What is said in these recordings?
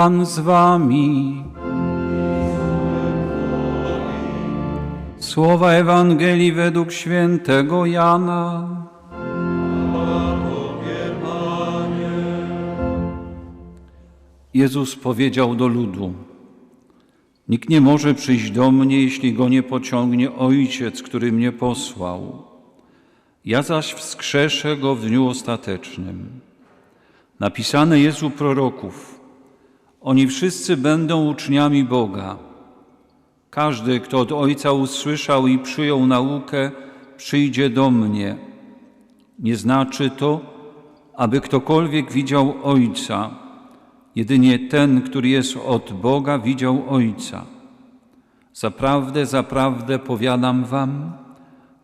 Pan z wami. Słowa Ewangelii według świętego Jana. Jezus powiedział do ludu: Nikt nie może przyjść do mnie, jeśli go nie pociągnie Ojciec, który mnie posłał. Ja zaś wskrzeszę go w dniu ostatecznym. Napisane jest u proroków: Oni wszyscy będą uczniami Boga. Każdy, kto od Ojca usłyszał i przyjął naukę, przyjdzie do mnie. Nie znaczy to, aby ktokolwiek widział Ojca. Jedynie ten, który jest od Boga, widział Ojca. Zaprawdę, zaprawdę powiadam wam,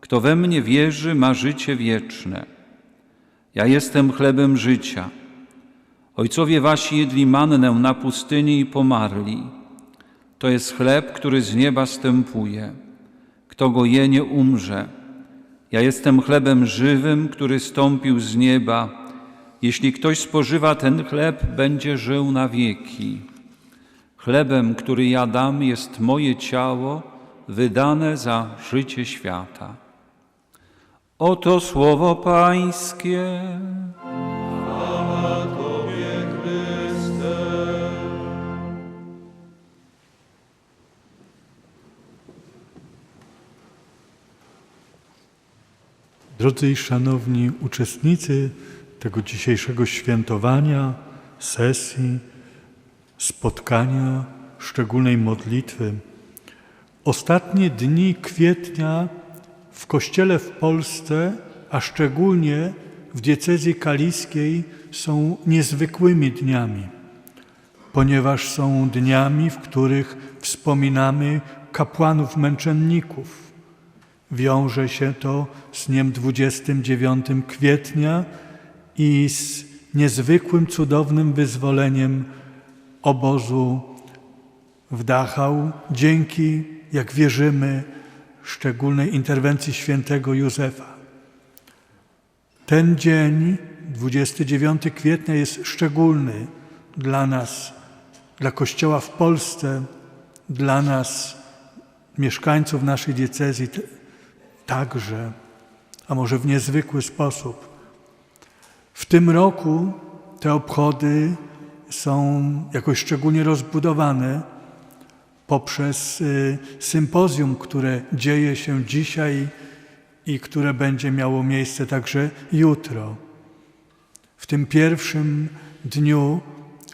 kto we mnie wierzy, ma życie wieczne. Ja jestem chlebem życia. Ojcowie wasi jedli mannę na pustyni i pomarli. To jest chleb, który z nieba stępuje. Kto go je, nie umrze. Ja jestem chlebem żywym, który stąpił z nieba. Jeśli ktoś spożywa ten chleb, będzie żył na wieki. Chlebem, który ja dam, jest moje ciało, wydane za życie świata. Oto słowo Pańskie. Drodzy i szanowni uczestnicy tego dzisiejszego świętowania, sesji, spotkania, szczególnej modlitwy, ostatnie dni kwietnia w Kościele w Polsce, a szczególnie w diecezji kaliskiej, są niezwykłymi dniami, ponieważ są dniami, w których wspominamy kapłanów męczenników. Wiąże się to z dniem 29 kwietnia i z niezwykłym, cudownym wyzwoleniem obozu w Dachau dzięki, jak wierzymy, szczególnej interwencji świętego Józefa. Ten dzień, 29 kwietnia, jest szczególny dla nas, dla Kościoła w Polsce, dla nas, mieszkańców naszej diecezji także, a może w niezwykły sposób. W tym roku te obchody są jakoś szczególnie rozbudowane poprzez y, sympozjum, które dzieje się dzisiaj i które będzie miało miejsce także jutro. W tym pierwszym dniu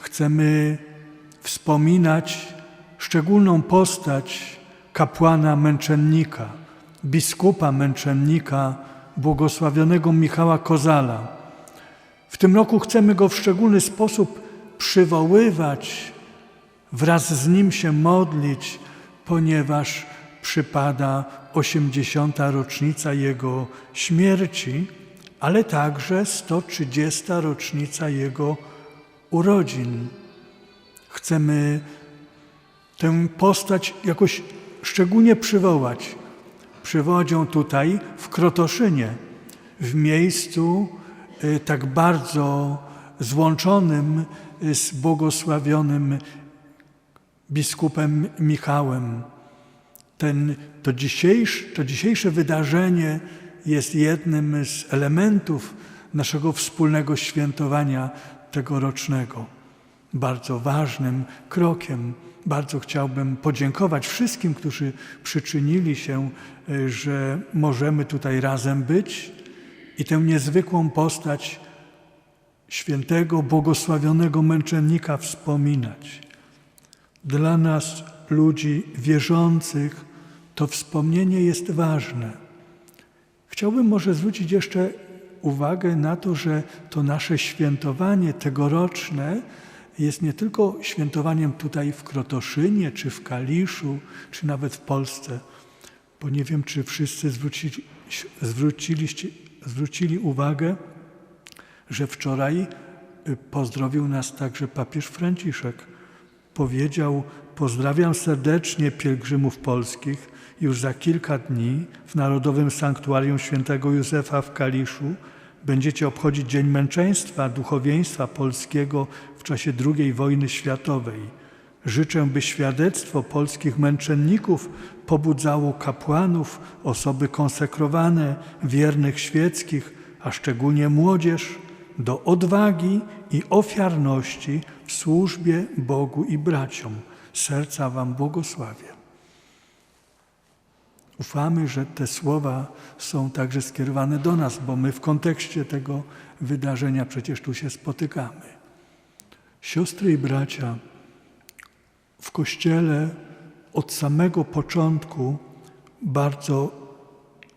chcemy wspominać szczególną postać kapłana męczennika, biskupa męczennika, błogosławionego Michała Kozala. W tym roku chcemy go w szczególny sposób przywoływać, wraz z nim się modlić, ponieważ przypada 80. rocznica jego śmierci, ale także 130. rocznica jego urodzin. Chcemy tę postać jakoś szczególnie przywołać. Przywołać ją tutaj w Krotoszynie, w miejscu y, tak bardzo złączonym z błogosławionym biskupem Michałem. Ten, to, dzisiejsze, to dzisiejsze wydarzenie jest jednym z elementów naszego wspólnego świętowania tegorocznego. Bardzo ważnym krokiem. Bardzo chciałbym podziękować wszystkim, którzy przyczynili się, y, że możemy tutaj razem być i tę niezwykłą postać świętego, błogosławionego męczennika wspominać. Dla nas, ludzi wierzących, to wspomnienie jest ważne. Chciałbym może zwrócić jeszcze uwagę na to, że to nasze świętowanie tegoroczne jest nie tylko świętowaniem tutaj w Krotoszynie, czy w Kaliszu, czy nawet w Polsce, bo nie wiem, czy wszyscy zwrócili, zwrócili uwagę, że wczoraj y, pozdrowił nas także papież Franciszek. Powiedział: Pozdrawiam serdecznie pielgrzymów polskich. Już za kilka dni w Narodowym Sanktuarium Świętego Józefa w Kaliszu będziecie obchodzić Dzień Męczeństwa Duchowieństwa Polskiego w czasie II wojny światowej. Życzę, by świadectwo polskich męczenników pobudzało kapłanów, osoby konsekrowane, wiernych świeckich, a szczególnie młodzież, do odwagi i ofiarności w służbie Bogu i braciom. Serca Wam błogosławię. Ufamy, że te słowa są także skierowane do nas, bo my w kontekście tego wydarzenia przecież tu się spotykamy. Siostry i bracia, w Kościele od samego początku bardzo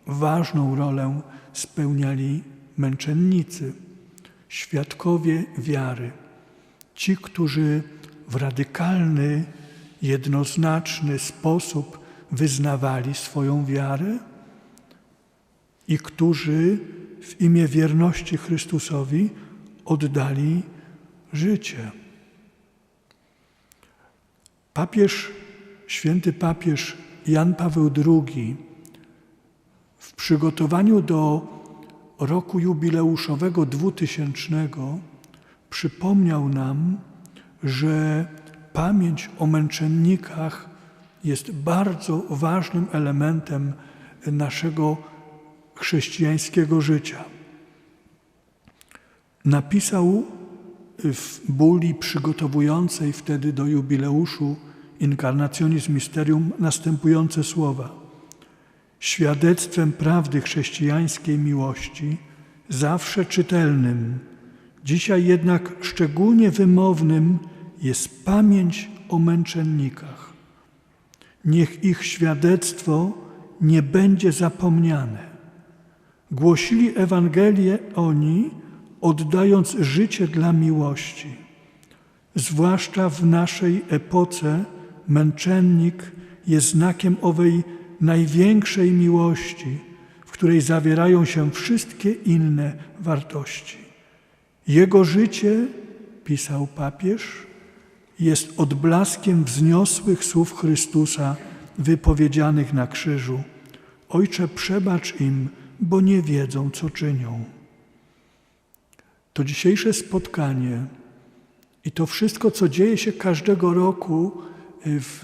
ważną rolę spełniali męczennicy, świadkowie wiary, ci, którzy w radykalny, jednoznaczny sposób wyznawali swoją wiarę i którzy w imię wierności Chrystusowi oddali życie. Papież, święty papież Jan Paweł II w przygotowaniu do roku jubileuszowego 2000 przypomniał nam, że pamięć o męczennikach jest bardzo ważnym elementem naszego chrześcijańskiego życia. Napisał w buli przygotowującej wtedy do jubileuszu Incarnationis Mysterium następujące słowa. Świadectwem prawdy chrześcijańskiej miłości, zawsze czytelnym, dzisiaj jednak szczególnie wymownym, jest pamięć o męczennikach. Niech ich świadectwo nie będzie zapomniane. Głosili Ewangelię oni, oddając życie dla miłości. Zwłaszcza w naszej epoce męczennik jest znakiem owej największej miłości, w której zawierają się wszystkie inne wartości. Jego życie, pisał papież, jest odblaskiem wzniosłych słów Chrystusa wypowiedzianych na krzyżu. Ojcze, przebacz im, bo nie wiedzą, co czynią. To dzisiejsze spotkanie i to wszystko, co dzieje się każdego roku w,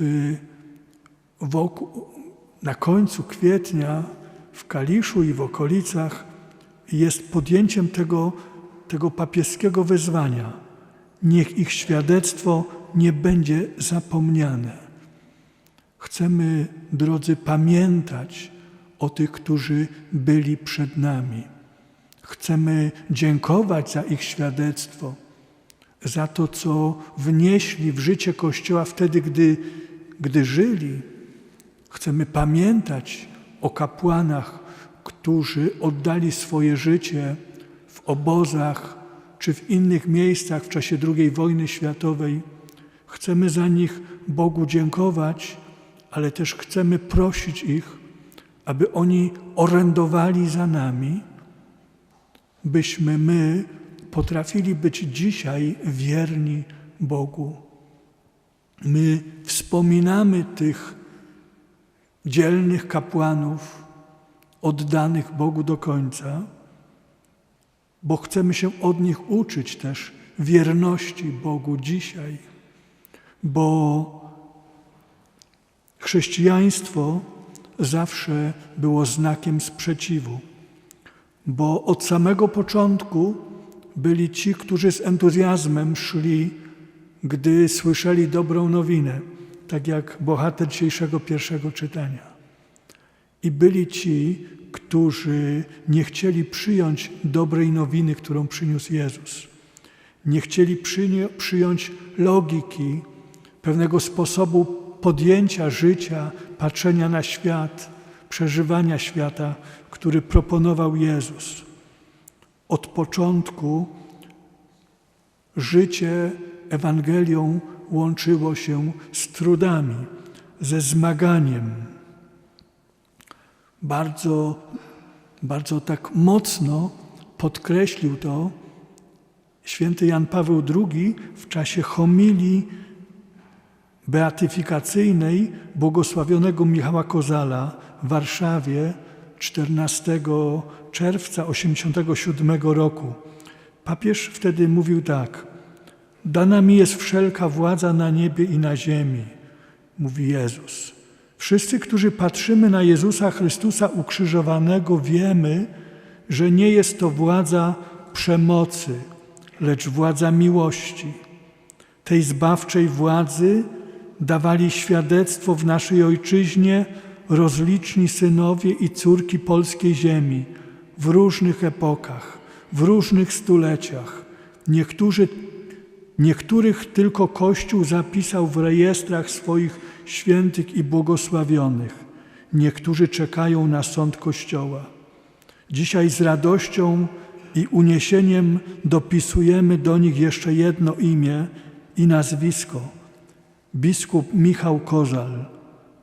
wokół, na końcu kwietnia w Kaliszu i w okolicach, jest podjęciem tego, tego papieskiego wezwania. Niech ich świadectwo nie będzie zapomniane. Chcemy, drodzy, pamiętać o tych, którzy byli przed nami. Chcemy dziękować za ich świadectwo, za to, co wnieśli w życie Kościoła wtedy, gdy, gdy żyli. Chcemy pamiętać o kapłanach, którzy oddali swoje życie w obozach czy w innych miejscach w czasie II wojny światowej. Chcemy za nich Bogu dziękować, ale też chcemy prosić ich, aby oni orędowali za nami, byśmy my potrafili być dzisiaj wierni Bogu. My wspominamy tych dzielnych kapłanów, oddanych Bogu do końca, bo chcemy się od nich uczyć też wierności Bogu dzisiaj, bo chrześcijaństwo zawsze było znakiem sprzeciwu, bo od samego początku byli ci, którzy z entuzjazmem szli, gdy słyszeli dobrą nowinę, tak jak bohater dzisiejszego pierwszego czytania. I byli ci, którzy nie chcieli przyjąć dobrej nowiny, którą przyniósł Jezus. Nie chcieli przyjąć logiki, pewnego sposobu podjęcia życia, patrzenia na świat, przeżywania świata, który proponował Jezus. Od początku życie Ewangelią łączyło się z trudami, ze zmaganiem. Bardzo, bardzo tak mocno podkreślił to święty Jan Paweł II w czasie homilii beatyfikacyjnej błogosławionego Michała Kozala w Warszawie 14 czerwca 87 roku. Papież wtedy mówił tak: Dana mi jest wszelka władza na niebie i na ziemi, mówi Jezus. Wszyscy, którzy patrzymy na Jezusa Chrystusa ukrzyżowanego, wiemy, że nie jest to władza przemocy, lecz władza miłości. Tej zbawczej władzy dawali świadectwo w naszej ojczyźnie rozliczni synowie i córki polskiej ziemi w różnych epokach, w różnych stuleciach. Niektórzy, niektórych tylko Kościół zapisał w rejestrach swoich świętych i błogosławionych. Niektórzy czekają na sąd Kościoła. Dzisiaj z radością i uniesieniem dopisujemy do nich jeszcze jedno imię i nazwisko. Biskup Michał Kozal,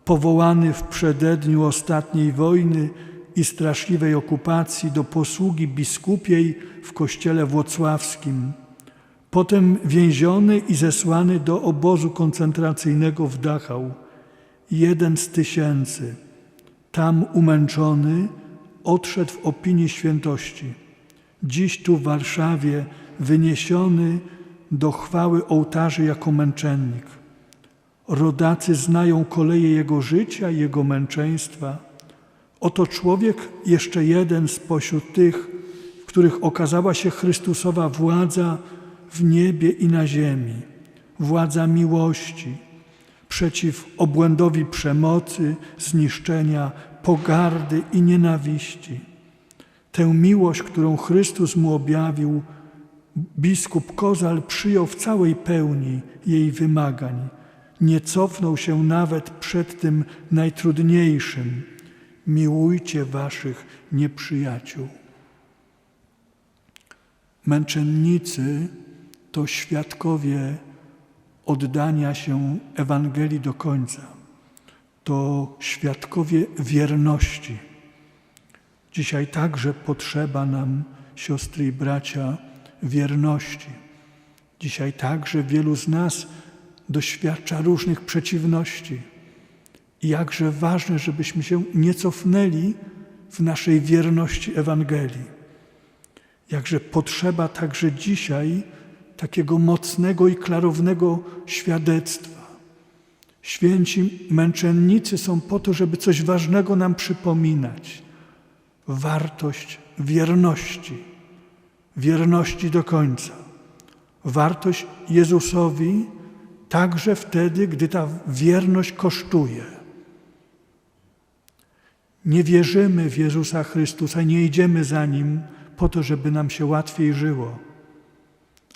powołany w przededniu ostatniej wojny i straszliwej okupacji do posługi biskupiej w kościele włocławskim. Potem więziony i zesłany do obozu koncentracyjnego w Dachau. Jeden z tysięcy. Tam umęczony odszedł w opinii świętości. Dziś tu w Warszawie wyniesiony do chwały ołtarzy jako męczennik. Rodacy znają koleje jego życia i jego męczeństwa. Oto człowiek jeszcze jeden spośród tych, w których okazała się Chrystusowa władza w niebie i na ziemi, władza miłości przeciw obłędowi przemocy, zniszczenia, pogardy i nienawiści. Tę miłość, którą Chrystus mu objawił, biskup Kozal przyjął w całej pełni jej wymagań. Nie cofnął się nawet przed tym najtrudniejszym. Miłujcie waszych nieprzyjaciół. Męczennicy to świadkowie oddania się Ewangelii do końca. To świadkowie wierności. Dzisiaj także potrzeba nam, siostry i bracia, wierności. Dzisiaj także wielu z nas doświadcza różnych przeciwności. I jakże ważne, żebyśmy się nie cofnęli w naszej wierności Ewangelii. Jakże potrzeba także dzisiaj takiego mocnego i klarownego świadectwa. Święci męczennicy są po to, żeby coś ważnego nam przypominać. Wartość wierności, wierności do końca. Wartość Jezusowi także wtedy, gdy ta wierność kosztuje. Nie wierzymy w Jezusa Chrystusa, nie idziemy za Nim po to, żeby nam się łatwiej żyło,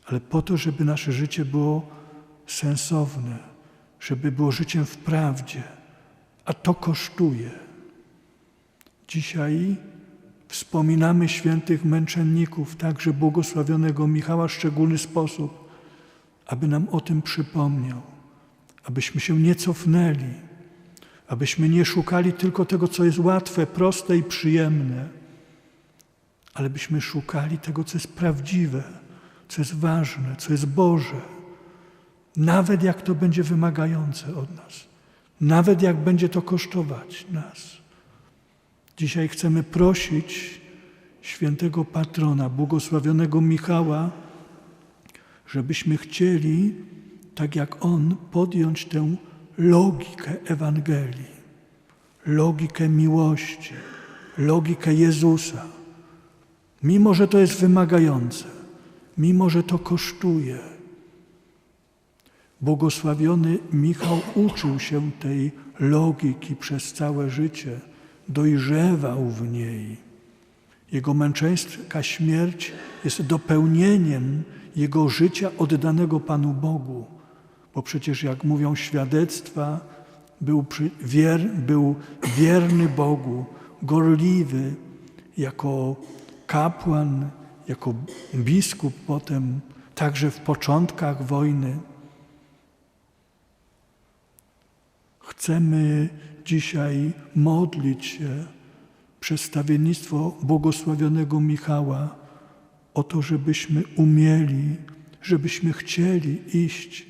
ale po to, żeby nasze życie było sensowne, żeby było życiem w prawdzie, a to kosztuje. Dzisiaj wspominamy świętych męczenników, także błogosławionego Michała w szczególny sposób, aby nam o tym przypomniał, abyśmy się nie cofnęli, abyśmy nie szukali tylko tego, co jest łatwe, proste i przyjemne, ale byśmy szukali tego, co jest prawdziwe, co jest ważne, co jest Boże, nawet jak to będzie wymagające od nas, nawet jak będzie to kosztować nas. Dzisiaj chcemy prosić świętego patrona, błogosławionego Michała, żebyśmy chcieli, tak jak on, podjąć tę logikę Ewangelii, logikę miłości, logikę Jezusa. Mimo, że to jest wymagające, mimo, że to kosztuje. Błogosławiony Michał uczył się tej logiki przez całe życie, dojrzewał w niej. Jego męczeńska śmierć jest dopełnieniem jego życia oddanego Panu Bogu, bo przecież, jak mówią świadectwa, był, wier, był wierny Bogu, gorliwy jako kapłan, jako biskup potem, także w początkach wojny. Chcemy dzisiaj modlić się przez stawiennictwo błogosławionego Michała o to, żebyśmy umieli, żebyśmy chcieli iść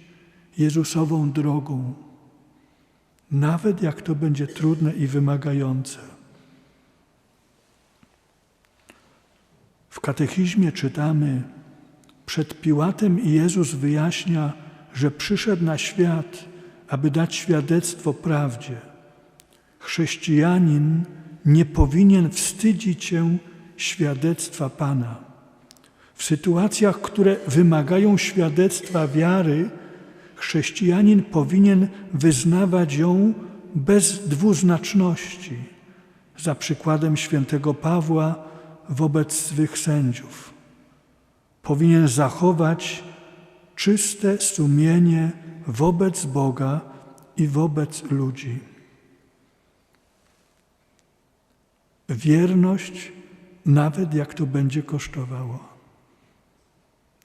Jezusową drogą, nawet jak to będzie trudne i wymagające. katechizmie czytamy, przed Piłatem Jezus wyjaśnia, że przyszedł na świat, aby dać świadectwo prawdzie. Chrześcijanin nie powinien wstydzić się świadectwa Pana. W sytuacjach, które wymagają świadectwa wiary, chrześcijanin powinien wyznawać ją bez dwuznaczności, za przykładem świętego Pawła wobec swych sędziów. Powinien zachować czyste sumienie wobec Boga i wobec ludzi. Wierność, nawet jak to będzie kosztowało.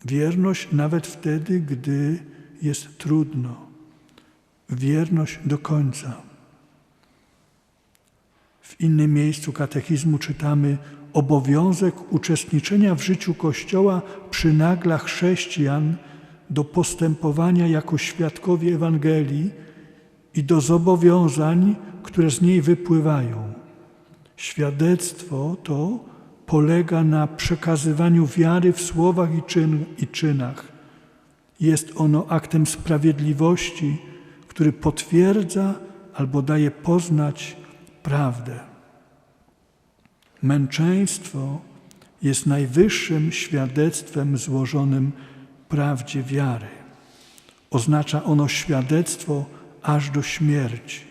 Wierność nawet wtedy, gdy jest trudno. Wierność do końca. W innym miejscu katechizmu czytamy: Obowiązek uczestniczenia w życiu Kościoła przynagla chrześcijan do postępowania jako świadkowie Ewangelii i do zobowiązań, które z niej wypływają. Świadectwo to polega na przekazywaniu wiary w słowach i, czyn, i czynach. Jest ono aktem sprawiedliwości, który potwierdza albo daje poznać prawdę. Męczeństwo jest najwyższym świadectwem złożonym prawdzie wiary. Oznacza ono świadectwo aż do śmierci.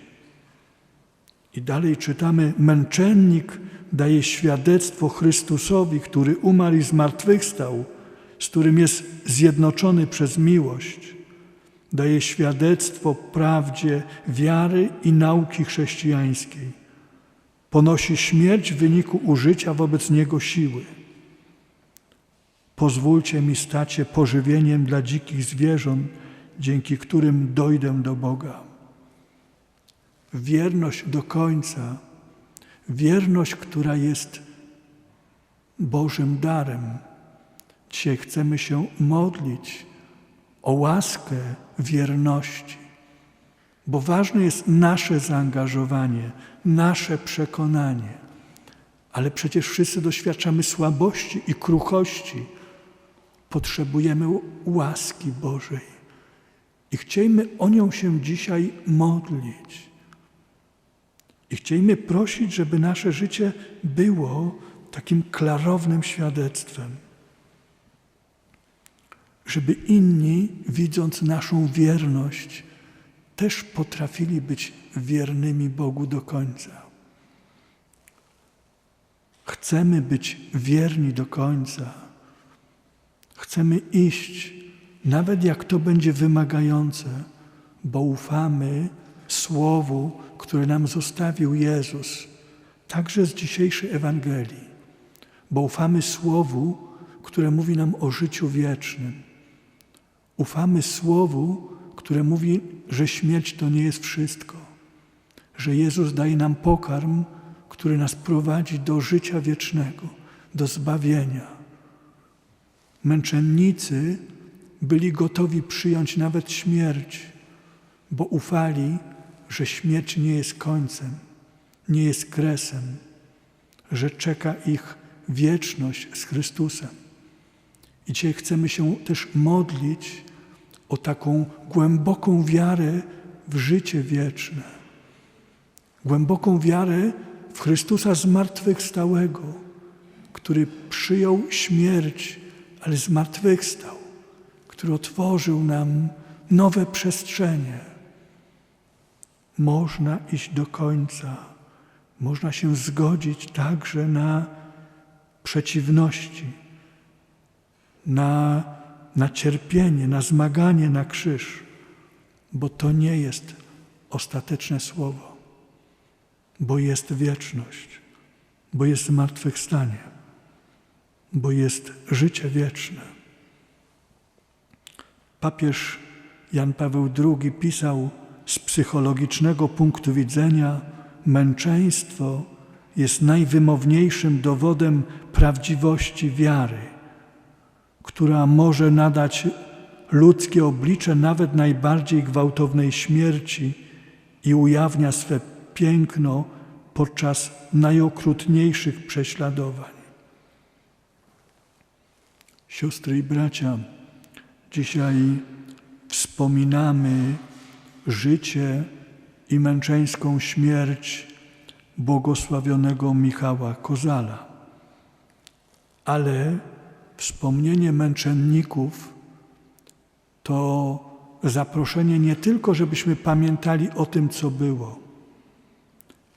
I dalej czytamy: Męczennik daje świadectwo Chrystusowi, który umarł i zmartwychwstał, z którym jest zjednoczony przez miłość. Daje świadectwo prawdzie wiary i nauki chrześcijańskiej. Ponosi śmierć w wyniku użycia wobec niego siły. Pozwólcie mi stać się pożywieniem dla dzikich zwierząt, dzięki którym dojdę do Boga. Wierność do końca, wierność, która jest Bożym darem. Dzisiaj chcemy się modlić o łaskę wierności, bo ważne jest nasze zaangażowanie, nasze przekonanie. Ale przecież wszyscy doświadczamy słabości i kruchości. Potrzebujemy łaski Bożej i chciejmy o nią się dzisiaj modlić. I chciejmy prosić, żeby nasze życie było takim klarownym świadectwem. Żeby inni, widząc naszą wierność, też potrafili być wiernymi Bogu do końca. Chcemy być wierni do końca. Chcemy iść, nawet jak to będzie wymagające, bo ufamy Słowu, które nam zostawił Jezus, także z dzisiejszej Ewangelii, bo ufamy Słowu, które mówi nam o życiu wiecznym. Ufamy Słowu, które mówi, że śmierć to nie jest wszystko, że Jezus daje nam pokarm, który nas prowadzi do życia wiecznego, do zbawienia. Męczennicy byli gotowi przyjąć nawet śmierć, bo ufali, że śmierć nie jest końcem, nie jest kresem, że czeka ich wieczność z Chrystusem. I dzisiaj chcemy się też modlić o taką głęboką wiarę w życie wieczne. Głęboką wiarę w Chrystusa zmartwychwstałego, który przyjął śmierć, ale zmartwychwstał, który otworzył nam nowe przestrzenie. Można iść do końca, można się zgodzić także na przeciwności, na, na cierpienie, na zmaganie, na krzyż, bo to nie jest ostateczne słowo, bo jest wieczność, bo jest zmartwychwstanie, bo jest życie wieczne. Papież Jan Paweł II pisał, z psychologicznego punktu widzenia męczeństwo jest najwymowniejszym dowodem prawdziwości wiary, która może nadać ludzkie oblicze nawet najbardziej gwałtownej śmierci i ujawnia swe piękno podczas najokrutniejszych prześladowań. Siostry i bracia, dzisiaj wspominamy życie i męczeńską śmierć błogosławionego Michała Kozala. Ale wspomnienie męczenników to zaproszenie nie tylko, żebyśmy pamiętali o tym, co było,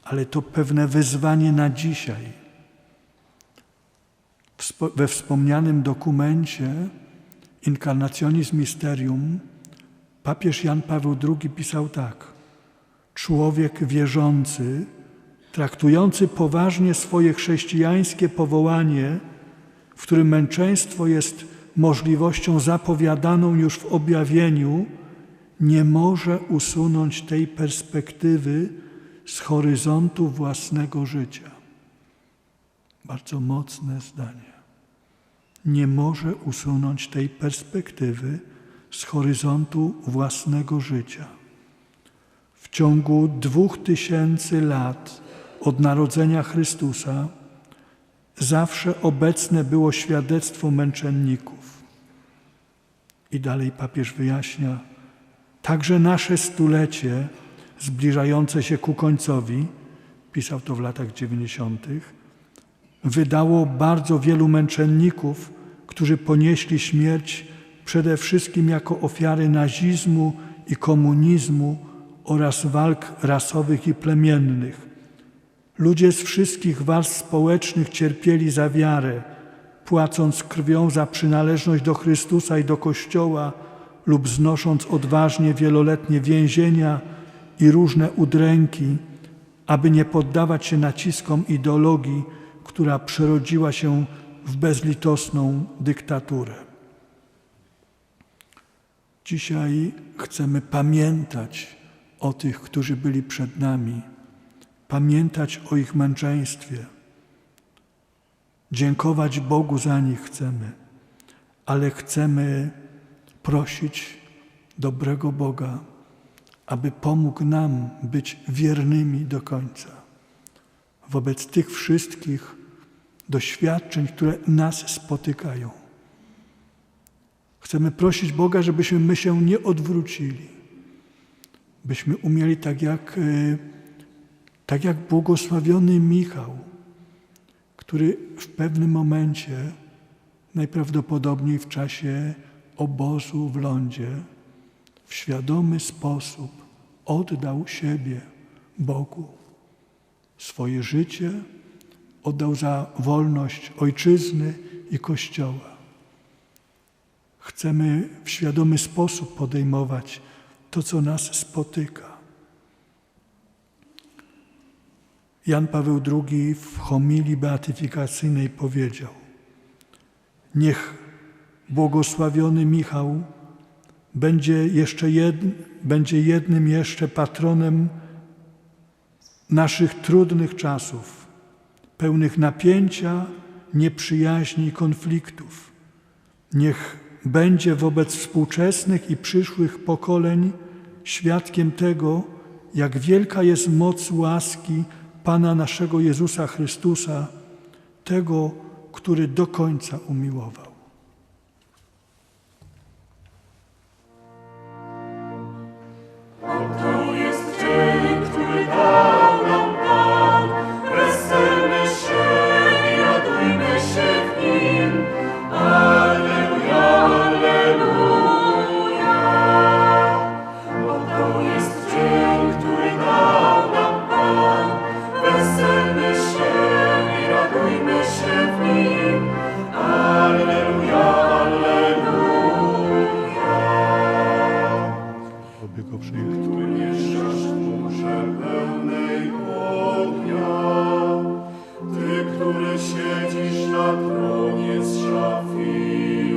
ale to pewne wyzwanie na dzisiaj. We wspomnianym dokumencie Incarnationis Mysterium papież Jan Paweł II pisał tak: Człowiek wierzący, traktujący poważnie swoje chrześcijańskie powołanie, w którym męczeństwo jest możliwością zapowiadaną już w objawieniu, nie może usunąć tej perspektywy z horyzontu własnego życia. Bardzo mocne zdanie. Nie może usunąć tej perspektywy z horyzontu własnego życia. W ciągu dwóch tysięcy lat od narodzenia Chrystusa zawsze obecne było świadectwo męczenników. I dalej papież wyjaśnia, także nasze stulecie zbliżające się ku końcowi, pisał to w latach dziewięćdziesiątych, wydało bardzo wielu męczenników, którzy ponieśli śmierć przede wszystkim jako ofiary nazizmu i komunizmu oraz walk rasowych i plemiennych. Ludzie z wszystkich warstw społecznych cierpieli za wiarę, płacąc krwią za przynależność do Chrystusa i do Kościoła lub znosząc odważnie wieloletnie więzienia i różne udręki, aby nie poddawać się naciskom ideologii, która przerodziła się w bezlitosną dyktaturę. Dzisiaj chcemy pamiętać o tych, którzy byli przed nami, pamiętać o ich męczeństwie. Dziękować Bogu za nich chcemy, ale chcemy prosić dobrego Boga, aby pomógł nam być wiernymi do końca wobec tych wszystkich doświadczeń, które nas spotykają. Chcemy prosić Boga, żebyśmy my się nie odwrócili, byśmy umieli tak jak, e, tak jak błogosławiony Michał, który w pewnym momencie, najprawdopodobniej w czasie obozu w lądzie, w świadomy sposób oddał siebie Bogu. Swoje życie oddał za wolność ojczyzny i Kościoła. Chcemy w świadomy sposób podejmować to, co nas spotyka. Jan Paweł II w homilii beatyfikacyjnej powiedział: Niech błogosławiony Michał będzie, jeszcze jed, będzie jednym jeszcze patronem naszych trudnych czasów, pełnych napięcia, nieprzyjaźni konfliktów. Niech będzie wobec współczesnych i przyszłych pokoleń świadkiem tego, jak wielka jest moc łaski Pana naszego Jezusa Chrystusa, tego, który do końca umiłował. go przyjaciół. Tu niszczasz murze pełnej ognia, Ty, który siedzisz na tronie z szafii.